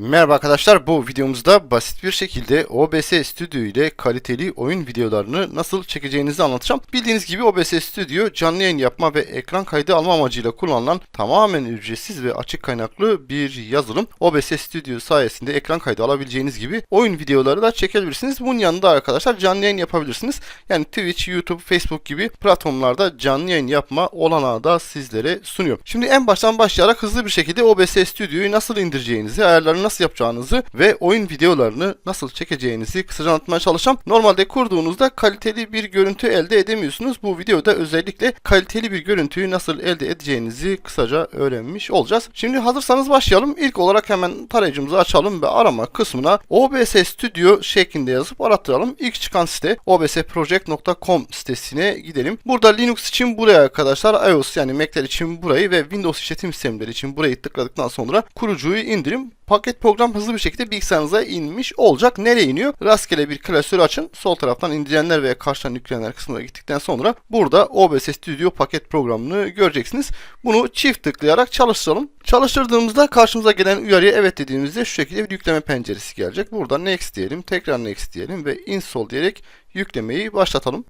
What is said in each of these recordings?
Merhaba arkadaşlar bu videomuzda basit bir şekilde OBS Studio ile kaliteli oyun videolarını nasıl çekeceğinizi anlatacağım. Bildiğiniz gibi OBS Studio canlı yayın yapma ve ekran kaydı alma amacıyla kullanılan tamamen ücretsiz ve açık kaynaklı bir yazılım. OBS Studio sayesinde ekran kaydı alabileceğiniz gibi oyun videoları da çekebilirsiniz. Bunun yanında arkadaşlar canlı yayın yapabilirsiniz. Yani Twitch, YouTube, Facebook gibi platformlarda canlı yayın yapma olanağı da sizlere sunuyor. Şimdi en baştan başlayarak hızlı bir şekilde OBS Studio'yu nasıl indireceğinizi, ayarlarını nasıl yapacağınızı ve oyun videolarını nasıl çekeceğinizi kısaca anlatmaya çalışacağım. Normalde kurduğunuzda kaliteli bir görüntü elde edemiyorsunuz. Bu videoda özellikle kaliteli bir görüntüyü nasıl elde edeceğinizi kısaca öğrenmiş olacağız. Şimdi hazırsanız başlayalım. İlk olarak hemen tarayıcımızı açalım ve arama kısmına OBS Studio şeklinde yazıp arattıralım. İlk çıkan site obsproject.com sitesine gidelim. Burada Linux için buraya arkadaşlar, iOS yani Mac'ler için burayı ve Windows işletim sistemleri için burayı tıkladıktan sonra kurucuyu indirim. Paket program hızlı bir şekilde bilgisayarınıza inmiş olacak. Nereye iniyor? Rastgele bir klasör açın. Sol taraftan indirenler veya karşıdan yüklenenler kısmına gittikten sonra burada OBS Studio paket programını göreceksiniz. Bunu çift tıklayarak çalıştıralım. Çalıştırdığımızda karşımıza gelen uyarıya evet dediğimizde şu şekilde bir yükleme penceresi gelecek. Burada next diyelim, tekrar next diyelim ve install diyerek yüklemeyi başlatalım.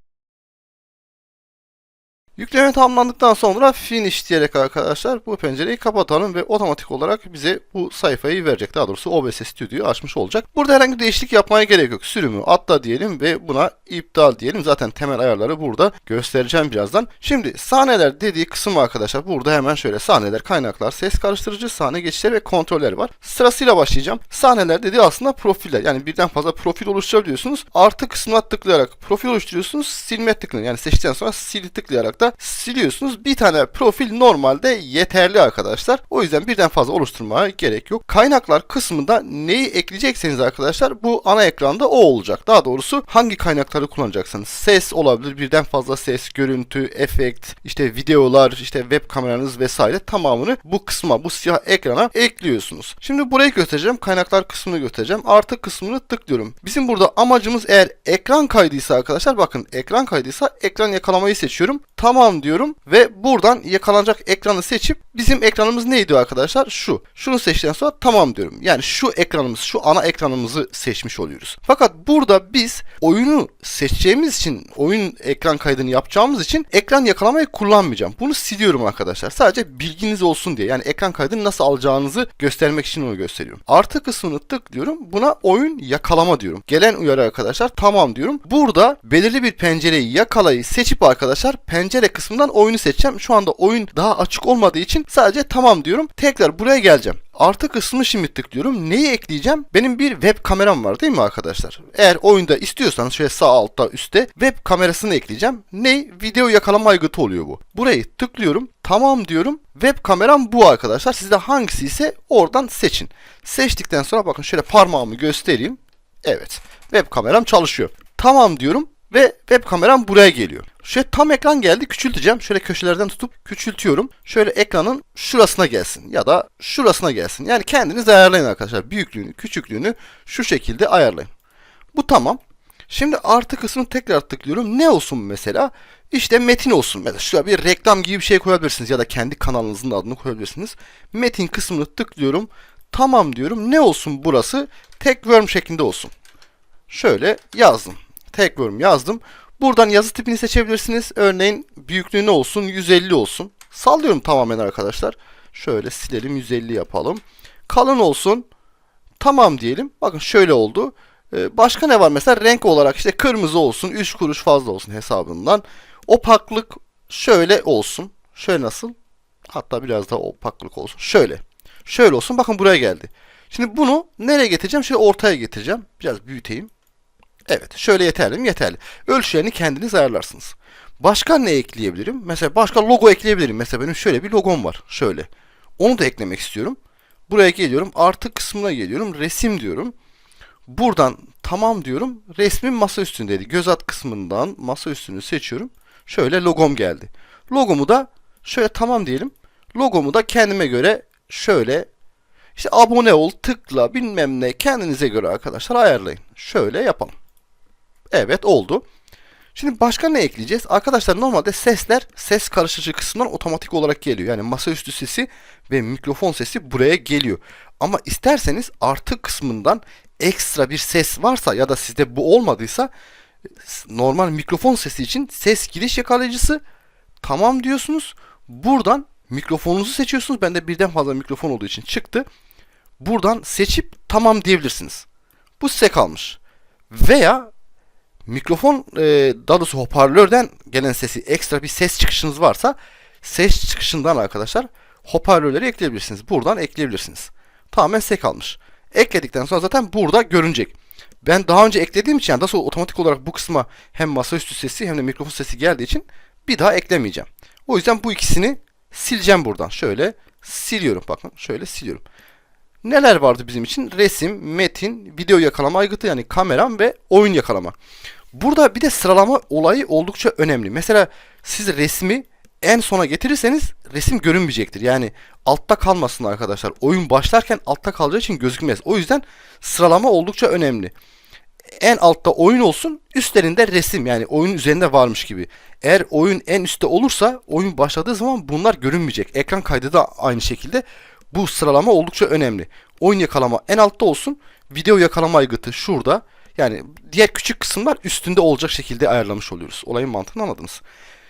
Yükleme tamamlandıktan sonra finish diyerek arkadaşlar bu pencereyi kapatalım ve otomatik olarak bize bu sayfayı verecek. Daha doğrusu OBS Studio'yu açmış olacak. Burada herhangi bir değişiklik yapmaya gerek yok. Sürümü atla diyelim ve buna iptal diyelim. Zaten temel ayarları burada göstereceğim birazdan. Şimdi sahneler dediği kısım arkadaşlar burada hemen şöyle sahneler, kaynaklar, ses karıştırıcı, sahne geçişleri ve kontroller var. Sırasıyla başlayacağım. Sahneler dediği aslında profiller. Yani birden fazla profil oluşturabiliyorsunuz. Artı kısmına tıklayarak profil oluşturuyorsunuz. Silme tıklayın. Yani seçtikten sonra sil tıklayarak da siliyorsunuz. Bir tane profil normalde yeterli arkadaşlar. O yüzden birden fazla oluşturmaya gerek yok. Kaynaklar kısmında neyi ekleyecekseniz arkadaşlar bu ana ekranda o olacak. Daha doğrusu hangi kaynakları kullanacaksınız? Ses olabilir. Birden fazla ses, görüntü, efekt, işte videolar, işte web kameranız vesaire tamamını bu kısma, bu siyah ekrana ekliyorsunuz. Şimdi burayı göstereceğim. Kaynaklar kısmını göstereceğim. Artı kısmını tıklıyorum. Bizim burada amacımız eğer ekran kaydıysa arkadaşlar bakın ekran kaydıysa ekran yakalamayı seçiyorum. Tamam diyorum ve buradan yakalanacak ekranı seçip bizim ekranımız neydi arkadaşlar? Şu. Şunu seçtikten sonra tamam diyorum. Yani şu ekranımız, şu ana ekranımızı seçmiş oluyoruz. Fakat burada biz oyunu seçeceğimiz için, oyun ekran kaydını yapacağımız için ekran yakalamayı kullanmayacağım. Bunu siliyorum arkadaşlar. Sadece bilginiz olsun diye. Yani ekran kaydını nasıl alacağınızı göstermek için onu gösteriyorum. Artı kısmını tıklıyorum. Buna oyun yakalama diyorum. Gelen uyarı arkadaşlar tamam diyorum. Burada belirli bir pencereyi yakalayı seçip arkadaşlar pencere kısmından oyunu seçeceğim. Şu anda oyun daha açık olmadığı için sadece tamam diyorum. Tekrar buraya geleceğim. Artı kısmı şimdi tıklıyorum. Neyi ekleyeceğim? Benim bir web kameram var değil mi arkadaşlar? Eğer oyunda istiyorsanız şöyle sağ altta üstte web kamerasını ekleyeceğim. Ne? Video yakalama aygıtı oluyor bu. Burayı tıklıyorum. Tamam diyorum. Web kameram bu arkadaşlar. Sizde hangisi ise oradan seçin. Seçtikten sonra bakın şöyle parmağımı göstereyim. Evet. Web kameram çalışıyor. Tamam diyorum ve web kameram buraya geliyor. Şöyle tam ekran geldi küçülteceğim. Şöyle köşelerden tutup küçültüyorum. Şöyle ekranın şurasına gelsin ya da şurasına gelsin. Yani kendiniz ayarlayın arkadaşlar. Büyüklüğünü, küçüklüğünü şu şekilde ayarlayın. Bu tamam. Şimdi artı kısmını tekrar tıklıyorum. Ne olsun mesela? İşte metin olsun. Mesela şuraya bir reklam gibi bir şey koyabilirsiniz ya da kendi kanalınızın adını koyabilirsiniz. Metin kısmını tıklıyorum. Tamam diyorum. Ne olsun burası? Tek worm şeklinde olsun. Şöyle yazdım. Tek worm yazdım. Buradan yazı tipini seçebilirsiniz. Örneğin büyüklüğü ne olsun? 150 olsun. Sallıyorum tamamen arkadaşlar. Şöyle silelim 150 yapalım. Kalın olsun. Tamam diyelim. Bakın şöyle oldu. Ee, başka ne var mesela? Renk olarak işte kırmızı olsun. 3 kuruş fazla olsun hesabından. Opaklık şöyle olsun. Şöyle nasıl? Hatta biraz daha opaklık olsun. Şöyle. Şöyle olsun. Bakın buraya geldi. Şimdi bunu nereye getireceğim? Şöyle ortaya getireceğim. Biraz büyüteyim. Evet, şöyle yeterli mi? Yeterli. Ölçülerini kendiniz ayarlarsınız. Başka ne ekleyebilirim? Mesela başka logo ekleyebilirim. Mesela benim şöyle bir logom var. Şöyle. Onu da eklemek istiyorum. Buraya geliyorum. Artı kısmına geliyorum. Resim diyorum. Buradan tamam diyorum. Resmin masa üstündeydi. Göz at kısmından masa üstünü seçiyorum. Şöyle logom geldi. Logomu da şöyle tamam diyelim. Logomu da kendime göre şöyle işte abone ol, tıkla bilmem ne kendinize göre arkadaşlar ayarlayın. Şöyle yapalım. Evet oldu. Şimdi başka ne ekleyeceğiz? Arkadaşlar normalde sesler ses karıştırıcı kısmından otomatik olarak geliyor. Yani masaüstü sesi ve mikrofon sesi buraya geliyor. Ama isterseniz artı kısmından ekstra bir ses varsa ya da sizde bu olmadıysa normal mikrofon sesi için ses giriş yakalayıcısı tamam diyorsunuz. Buradan mikrofonunuzu seçiyorsunuz. Bende birden fazla mikrofon olduğu için çıktı. Buradan seçip tamam diyebilirsiniz. Bu size kalmış. Veya mikrofon e, daha doğrusu hoparlörden gelen sesi ekstra bir ses çıkışınız varsa ses çıkışından arkadaşlar hoparlörleri ekleyebilirsiniz. Buradan ekleyebilirsiniz. Tamamen size kalmış. Ekledikten sonra zaten burada görünecek. Ben daha önce eklediğim için yani nasıl otomatik olarak bu kısma hem masaüstü sesi hem de mikrofon sesi geldiği için bir daha eklemeyeceğim. O yüzden bu ikisini sileceğim buradan. Şöyle siliyorum bakın. Şöyle siliyorum. Neler vardı bizim için? Resim, metin, video yakalama aygıtı yani kameram ve oyun yakalama. Burada bir de sıralama olayı oldukça önemli. Mesela siz resmi en sona getirirseniz resim görünmeyecektir. Yani altta kalmasın arkadaşlar. Oyun başlarken altta kalacağı için gözükmez. O yüzden sıralama oldukça önemli. En altta oyun olsun, üstlerinde resim yani oyun üzerinde varmış gibi. Eğer oyun en üstte olursa oyun başladığı zaman bunlar görünmeyecek. Ekran kaydı da aynı şekilde. Bu sıralama oldukça önemli. Oyun yakalama en altta olsun. Video yakalama aygıtı şurada. Yani diğer küçük kısımlar üstünde olacak şekilde ayarlamış oluyoruz. Olayın mantığını anladınız.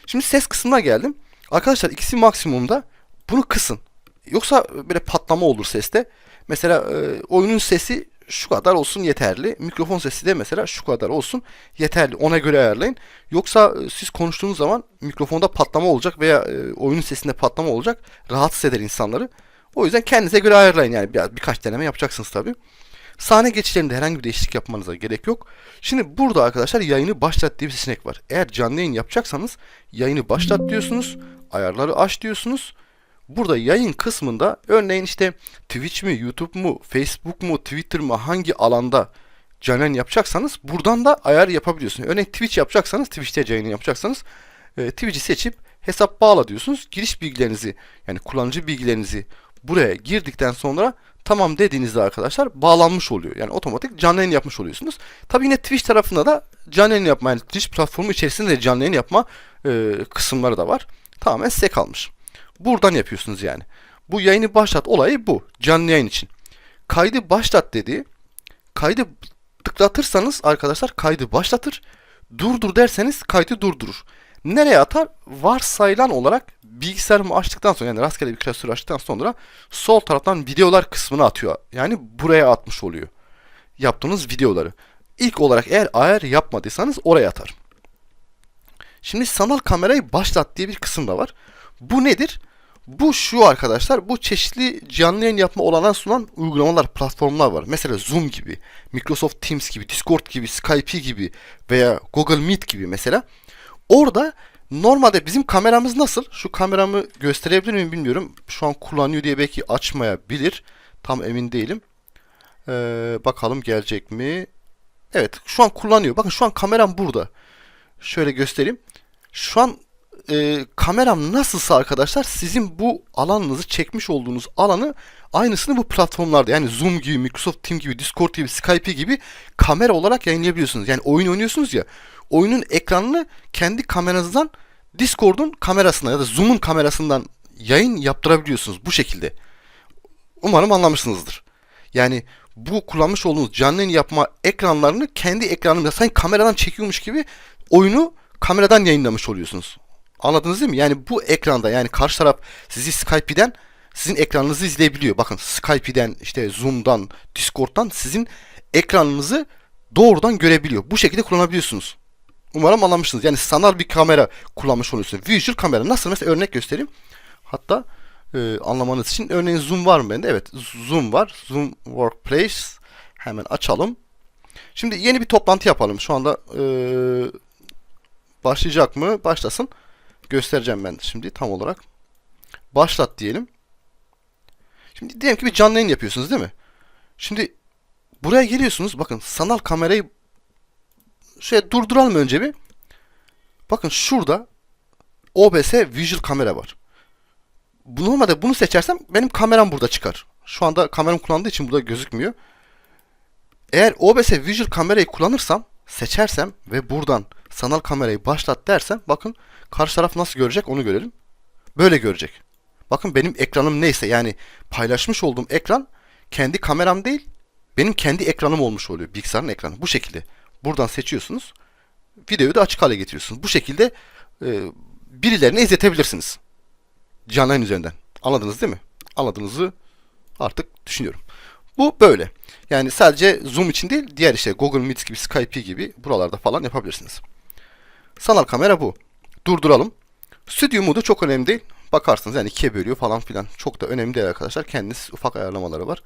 Şimdi ses kısmına geldim. Arkadaşlar ikisi maksimumda. Bunu kısın. Yoksa böyle patlama olur seste. Mesela e, oyunun sesi şu kadar olsun yeterli. Mikrofon sesi de mesela şu kadar olsun yeterli. Ona göre ayarlayın. Yoksa e, siz konuştuğunuz zaman mikrofonda patlama olacak veya e, oyunun sesinde patlama olacak. Rahatsız eder insanları. O yüzden kendinize göre ayarlayın. Yani biraz birkaç deneme yapacaksınız tabii. Sahne geçişlerinde herhangi bir değişiklik yapmanıza gerek yok. Şimdi burada arkadaşlar yayını başlat diye bir seçenek var. Eğer canlı yayın yapacaksanız yayını başlat diyorsunuz. Ayarları aç diyorsunuz. Burada yayın kısmında örneğin işte Twitch mi, YouTube mu, Facebook mu, Twitter mı hangi alanda canlı yayın yapacaksanız buradan da ayar yapabiliyorsunuz. Örneğin Twitch yapacaksanız, Twitch'te yayını yapacaksanız e, Twitch'i seçip hesap bağla diyorsunuz. Giriş bilgilerinizi yani kullanıcı bilgilerinizi buraya girdikten sonra tamam dediğinizde arkadaşlar bağlanmış oluyor. Yani otomatik canlı yayın yapmış oluyorsunuz. Tabi yine Twitch tarafında da canlı yayın yapma yani Twitch platformu içerisinde de canlı yayın yapma e, kısımları da var. Tamamen size kalmış. Buradan yapıyorsunuz yani. Bu yayını başlat olayı bu. Canlı yayın için. Kaydı başlat dediği kaydı tıklatırsanız arkadaşlar kaydı başlatır. Durdur derseniz kaydı durdurur. Nereye atar? Varsayılan olarak bilgisayarımı açtıktan sonra yani rastgele bir klasör açtıktan sonra sol taraftan videolar kısmına atıyor. Yani buraya atmış oluyor. Yaptığınız videoları. İlk olarak eğer ayar yapmadıysanız oraya atar. Şimdi sanal kamerayı başlat diye bir kısım da var. Bu nedir? Bu şu arkadaşlar, bu çeşitli canlı yayın yapma olanağı sunan uygulamalar, platformlar var. Mesela Zoom gibi, Microsoft Teams gibi, Discord gibi, Skype gibi veya Google Meet gibi mesela. Orada normalde bizim kameramız nasıl? Şu kameramı gösterebilir miyim bilmiyorum. Şu an kullanıyor diye belki açmayabilir. Tam emin değilim. Ee, bakalım gelecek mi? Evet şu an kullanıyor. Bakın şu an kameram burada. Şöyle göstereyim. Şu an e, kameram nasılsa arkadaşlar sizin bu alanınızı çekmiş olduğunuz alanı aynısını bu platformlarda yani Zoom gibi, Microsoft Teams gibi, Discord gibi, Skype gibi kamera olarak yayınlayabiliyorsunuz. Yani oyun oynuyorsunuz ya oyunun ekranını kendi kameranızdan Discord'un kamerasına ya da Zoom'un kamerasından yayın yaptırabiliyorsunuz bu şekilde. Umarım anlamışsınızdır. Yani bu kullanmış olduğunuz canlı yayın yapma ekranlarını kendi ekranınızda sanki kameradan çekiyormuş gibi oyunu kameradan yayınlamış oluyorsunuz. Anladınız değil mi? Yani bu ekranda yani karşı taraf sizi Skype'den sizin ekranınızı izleyebiliyor. Bakın Skype'den işte Zoom'dan, Discord'dan sizin ekranınızı doğrudan görebiliyor. Bu şekilde kullanabiliyorsunuz. Umarım anlamışsınız. Yani sanal bir kamera kullanmış oluyorsunuz. Visual kamera. Nasıl mesela örnek göstereyim. Hatta e, anlamanız için örneğin Zoom var mı bende? Evet Zoom var. Zoom Workplace. Hemen açalım. Şimdi yeni bir toplantı yapalım. Şu anda e, başlayacak mı? Başlasın. Göstereceğim ben şimdi tam olarak. Başlat diyelim. Şimdi diyelim ki bir canlı yayın yapıyorsunuz değil mi? Şimdi buraya geliyorsunuz. Bakın sanal kamerayı şey durduralım önce bir. Bakın şurada OBS Visual kamera var. Bu normalde bunu seçersem benim kameram burada çıkar. Şu anda kameram kullandığı için burada gözükmüyor. Eğer OBS Visual kamerayı kullanırsam, seçersem ve buradan sanal kamerayı başlat dersem bakın karşı taraf nasıl görecek onu görelim. Böyle görecek. Bakın benim ekranım neyse yani paylaşmış olduğum ekran kendi kameram değil, benim kendi ekranım olmuş oluyor. Bilgisayarın ekranı. Bu şekilde. Buradan seçiyorsunuz. Videoyu da açık hale getiriyorsunuz. Bu şekilde e, birilerine izletebilirsiniz. Canlı yayın üzerinden. Anladınız değil mi? Anladığınızı artık düşünüyorum. Bu böyle. Yani sadece Zoom için değil, diğer işte Google Meet gibi, Skype gibi buralarda falan yapabilirsiniz. Sanal kamera bu. Durduralım. Stüdyo modu çok önemli değil. Bakarsınız yani ikiye bölüyor falan filan. Çok da önemli değil arkadaşlar. Kendiniz ufak ayarlamaları var.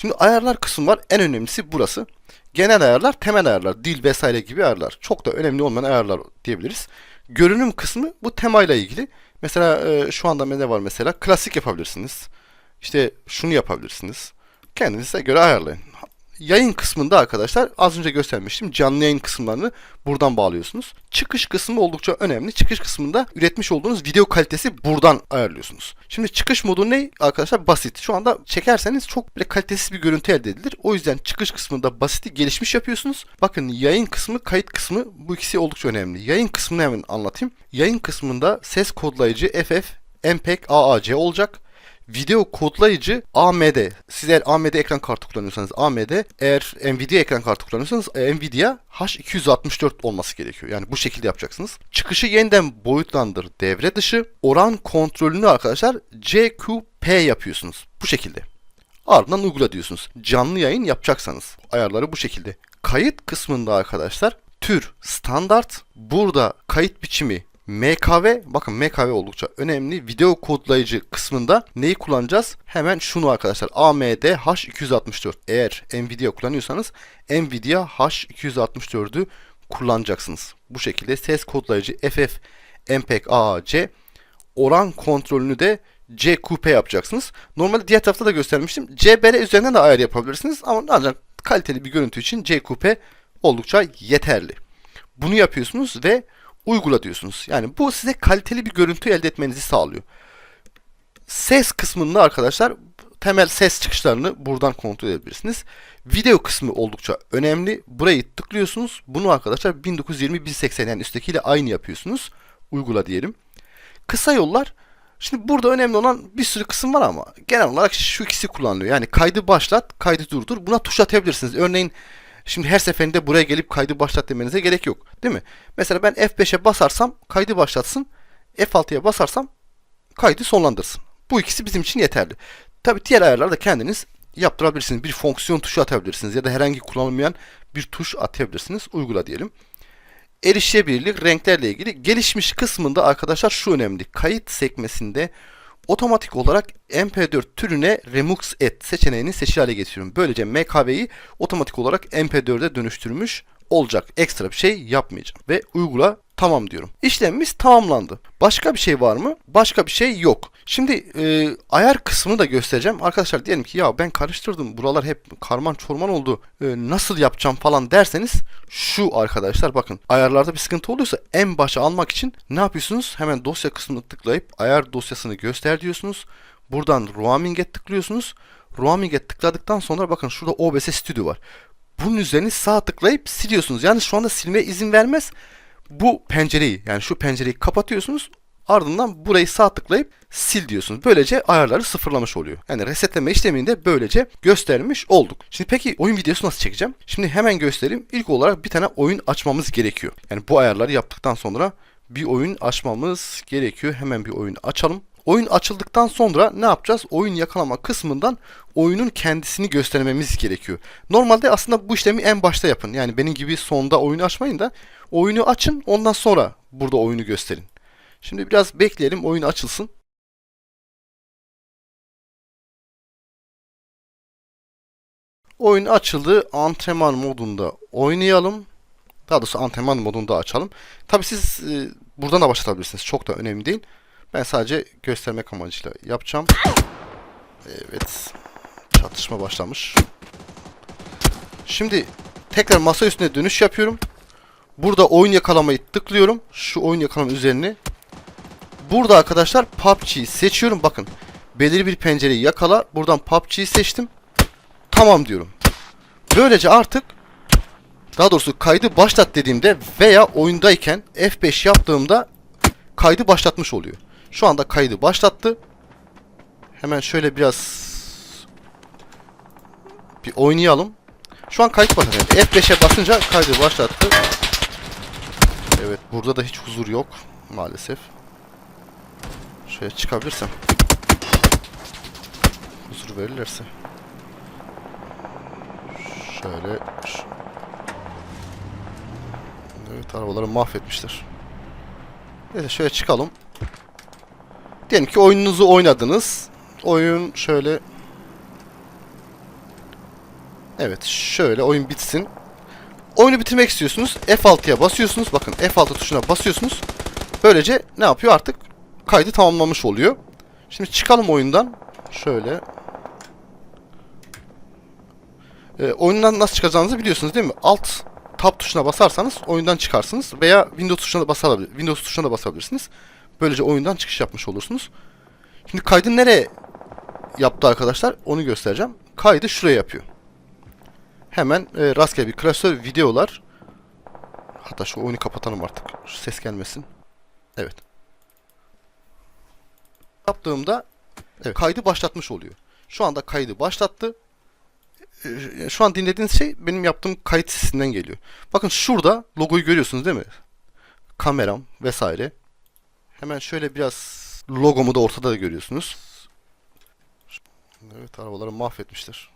Şimdi ayarlar kısmı var. En önemlisi burası. Genel ayarlar, temel ayarlar, dil vesaire gibi ayarlar. Çok da önemli olmayan ayarlar diyebiliriz. Görünüm kısmı bu temayla ilgili. Mesela e, şu anda ne var mesela? Klasik yapabilirsiniz. İşte şunu yapabilirsiniz. Kendinize göre ayarlayın. Yayın kısmında arkadaşlar az önce göstermiştim. Canlı yayın kısımlarını buradan bağlıyorsunuz. Çıkış kısmı oldukça önemli. Çıkış kısmında üretmiş olduğunuz video kalitesi buradan ayarlıyorsunuz. Şimdi çıkış modu ne arkadaşlar? Basit. Şu anda çekerseniz çok bile kalitesiz bir görüntü elde edilir. O yüzden çıkış kısmında basiti gelişmiş yapıyorsunuz. Bakın yayın kısmı, kayıt kısmı bu ikisi oldukça önemli. Yayın kısmını hemen anlatayım. Yayın kısmında ses kodlayıcı FF, MPEG, AAC olacak video kodlayıcı AMD. Siz eğer AMD ekran kartı kullanıyorsanız AMD, eğer Nvidia ekran kartı kullanıyorsanız e, Nvidia H264 olması gerekiyor. Yani bu şekilde yapacaksınız. Çıkışı yeniden boyutlandır devre dışı. Oran kontrolünü arkadaşlar CQP yapıyorsunuz. Bu şekilde. Ardından uygula diyorsunuz. Canlı yayın yapacaksanız ayarları bu şekilde. Kayıt kısmında arkadaşlar tür standart. Burada kayıt biçimi MKV, bakın MKV oldukça önemli. Video kodlayıcı kısmında neyi kullanacağız? Hemen şunu arkadaşlar. AMD H264. Eğer Nvidia kullanıyorsanız Nvidia H264'ü kullanacaksınız. Bu şekilde ses kodlayıcı FF, MPEG, AAC oran kontrolünü de CQP yapacaksınız. Normalde diğer tarafta da göstermiştim. CBR üzerinden de ayar yapabilirsiniz ama ancak kaliteli bir görüntü için CQP oldukça yeterli. Bunu yapıyorsunuz ve uygula diyorsunuz. Yani bu size kaliteli bir görüntü elde etmenizi sağlıyor. Ses kısmında arkadaşlar temel ses çıkışlarını buradan kontrol edebilirsiniz. Video kısmı oldukça önemli. Burayı tıklıyorsunuz. Bunu arkadaşlar 1920-1080 yani üsttekiyle aynı yapıyorsunuz. Uygula diyelim. Kısa yollar Şimdi burada önemli olan bir sürü kısım var ama genel olarak şu ikisi kullanılıyor. Yani kaydı başlat, kaydı durdur. Buna tuş atabilirsiniz. Örneğin Şimdi her seferinde buraya gelip kaydı başlat demenize gerek yok. Değil mi? Mesela ben F5'e basarsam kaydı başlatsın. F6'ya basarsam kaydı sonlandırsın. Bu ikisi bizim için yeterli. Tabi diğer ayarları da kendiniz yaptırabilirsiniz. Bir fonksiyon tuşu atabilirsiniz ya da herhangi kullanılmayan bir tuş atabilirsiniz. Uygula diyelim. Erişebilirlik renklerle ilgili gelişmiş kısmında arkadaşlar şu önemli. Kayıt sekmesinde otomatik olarak MP4 türüne remux et seçeneğini seçili hale getiriyorum. Böylece MKV'yi otomatik olarak MP4'e dönüştürmüş olacak. Ekstra bir şey yapmayacağım. Ve uygula tamam diyorum. İşlemimiz tamamlandı. Başka bir şey var mı? Başka bir şey yok. Şimdi e, ayar kısmını da göstereceğim. Arkadaşlar diyelim ki ya ben karıştırdım. Buralar hep karman çorman oldu. E, nasıl yapacağım falan derseniz şu arkadaşlar bakın. Ayarlarda bir sıkıntı oluyorsa en başa almak için ne yapıyorsunuz? Hemen dosya kısmını tıklayıp ayar dosyasını göster diyorsunuz. Buradan roaming'e tıklıyorsunuz. Roaming'e tıkladıktan sonra bakın şurada OBS Studio var. Bunun üzerine sağ tıklayıp siliyorsunuz. Yani şu anda silmeye izin vermez. Bu pencereyi yani şu pencereyi kapatıyorsunuz. Ardından burayı sağ tıklayıp sil diyorsunuz. Böylece ayarları sıfırlamış oluyor. Yani resetleme işlemini de böylece göstermiş olduk. Şimdi peki oyun videosu nasıl çekeceğim? Şimdi hemen göstereyim. İlk olarak bir tane oyun açmamız gerekiyor. Yani bu ayarları yaptıktan sonra bir oyun açmamız gerekiyor. Hemen bir oyun açalım. Oyun açıldıktan sonra ne yapacağız? Oyun yakalama kısmından oyunun kendisini göstermemiz gerekiyor. Normalde aslında bu işlemi en başta yapın. Yani benim gibi sonda oyunu açmayın da oyunu açın ondan sonra burada oyunu gösterin. Şimdi biraz bekleyelim oyun açılsın. Oyun açıldı. Antrenman modunda oynayalım. Daha doğrusu antrenman modunda açalım. Tabi siz e, buradan da başlatabilirsiniz. Çok da önemli değil. Ben sadece göstermek amacıyla yapacağım. Evet. Çatışma başlamış. Şimdi tekrar masa üstüne dönüş yapıyorum. Burada oyun yakalamayı tıklıyorum. Şu oyun yakalama üzerine. Burada arkadaşlar PUBG'yi seçiyorum. Bakın. Belirli bir pencereyi yakala. Buradan PUBG'yi seçtim. Tamam diyorum. Böylece artık daha doğrusu kaydı başlat dediğimde veya oyundayken F5 yaptığımda kaydı başlatmış oluyor. Şu anda kaydı başlattı. Hemen şöyle biraz Bir oynayalım. Şu an kayıt başladı. Yani F5'e basınca kaydı başlattı. Evet burada da hiç huzur yok maalesef. Şöyle çıkabilirsem. Huzur verirlerse. Şöyle. Evet arabaları mahvetmişler. Neyse şöyle çıkalım. Diyelim ki oyununuzu oynadınız. Oyun şöyle Evet şöyle oyun bitsin. Oyunu bitirmek istiyorsunuz. F6'ya basıyorsunuz. Bakın F6 tuşuna basıyorsunuz. Böylece ne yapıyor artık? Kaydı tamamlamış oluyor. Şimdi çıkalım oyundan. Şöyle. Ee, oyundan nasıl çıkacağınızı biliyorsunuz değil mi? Alt tab tuşuna basarsanız oyundan çıkarsınız. Veya Windows tuşuna da basabilir. Windows tuşuna da basabilirsiniz. Böylece oyundan çıkış yapmış olursunuz. Şimdi kaydı nereye yaptı arkadaşlar? Onu göstereceğim. Kaydı şuraya yapıyor. Hemen e, rastgele bir klasör videolar. Hatta şu oyunu kapatalım artık. Şu ses gelmesin. Evet. Yaptığımda evet, kaydı başlatmış oluyor. Şu anda kaydı başlattı. E, Şu an dinlediğiniz şey benim yaptığım kayıt sesinden geliyor. Bakın şurada logoyu görüyorsunuz değil mi? Kameram vesaire. Hemen şöyle biraz logomu da ortada da görüyorsunuz. Evet arabaları mahvetmişler.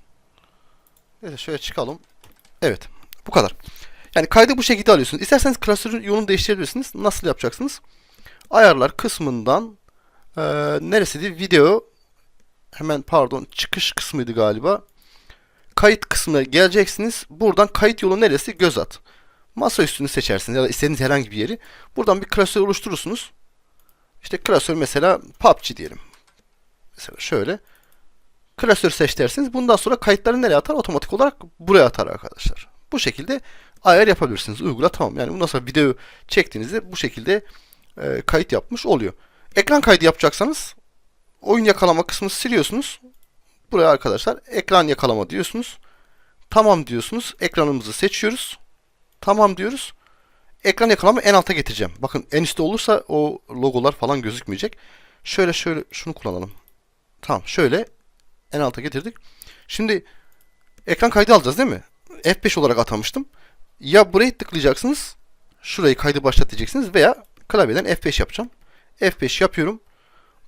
Neyse şöyle çıkalım. Evet. Bu kadar. Yani kaydı bu şekilde alıyorsunuz. İsterseniz klasörün yolunu değiştirebilirsiniz. Nasıl yapacaksınız? Ayarlar kısmından eee neresiydi? Video hemen pardon çıkış kısmıydı galiba. Kayıt kısmına geleceksiniz. Buradan kayıt yolu neresi? Göz at. Masa üstünü seçersiniz ya da istediğiniz herhangi bir yeri. Buradan bir klasör oluşturursunuz. İşte klasör mesela PUBG diyelim. Mesela şöyle. Klasör seç dersiniz. Bundan sonra kayıtları nereye atar? Otomatik olarak buraya atar arkadaşlar. Bu şekilde ayar yapabilirsiniz. Uygula tamam. Yani bundan sonra video çektiğinizde bu şekilde e, kayıt yapmış oluyor. Ekran kaydı yapacaksanız oyun yakalama kısmını siliyorsunuz. Buraya arkadaşlar ekran yakalama diyorsunuz. Tamam diyorsunuz. Ekranımızı seçiyoruz. Tamam diyoruz. Ekran yakalama en alta getireceğim. Bakın en üstte olursa o logolar falan gözükmeyecek. Şöyle şöyle şunu kullanalım. Tamam şöyle en alta getirdik. Şimdi ekran kaydı alacağız değil mi? F5 olarak atamıştım. Ya burayı tıklayacaksınız. Şurayı kaydı başlat diyeceksiniz veya klavyeden F5 yapacağım. F5 yapıyorum.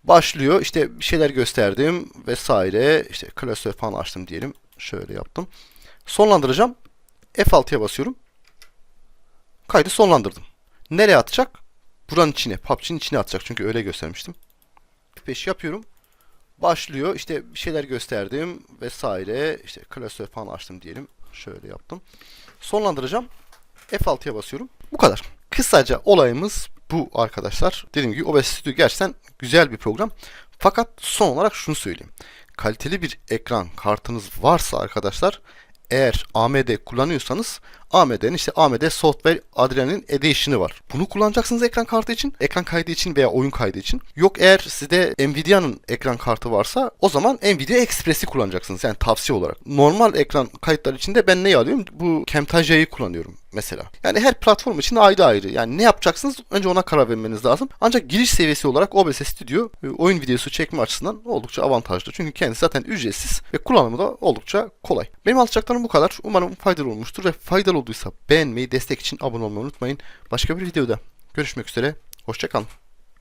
Başlıyor. İşte bir şeyler gösterdim vesaire. İşte klasör falan açtım diyelim. Şöyle yaptım. Sonlandıracağım. F6'ya basıyorum. Kaydı sonlandırdım. Nereye atacak? Buranın içine. PUBG'nin içine atacak. Çünkü öyle göstermiştim. F5 yapıyorum başlıyor. İşte bir şeyler gösterdim vesaire. İşte klasör falan açtım diyelim. Şöyle yaptım. Sonlandıracağım. F6'ya basıyorum. Bu kadar. Kısaca olayımız bu arkadaşlar. Dediğim gibi OBS Studio gerçekten güzel bir program. Fakat son olarak şunu söyleyeyim. Kaliteli bir ekran kartınız varsa arkadaşlar eğer AMD kullanıyorsanız AMD'nin işte AMD Software Adrenalin Edition'ı var. Bunu kullanacaksınız ekran kartı için, ekran kaydı için veya oyun kaydı için. Yok eğer sizde Nvidia'nın ekran kartı varsa o zaman Nvidia Express'i kullanacaksınız. Yani tavsiye olarak. Normal ekran kayıtlar için de ben neyi alıyorum? Bu Camtasia'yı kullanıyorum mesela. Yani her platform için ayrı ayrı. Yani ne yapacaksınız? Önce ona karar vermeniz lazım. Ancak giriş seviyesi olarak OBS Studio e, oyun videosu çekme açısından oldukça avantajlı. Çünkü kendisi zaten ücretsiz ve kullanımı da oldukça kolay. Benim alacaklarım bu kadar. Umarım faydalı olmuştur ve faydalı olduysa beğenmeyi, destek için abone olmayı unutmayın. Başka bir videoda görüşmek üzere. Hoşçakalın.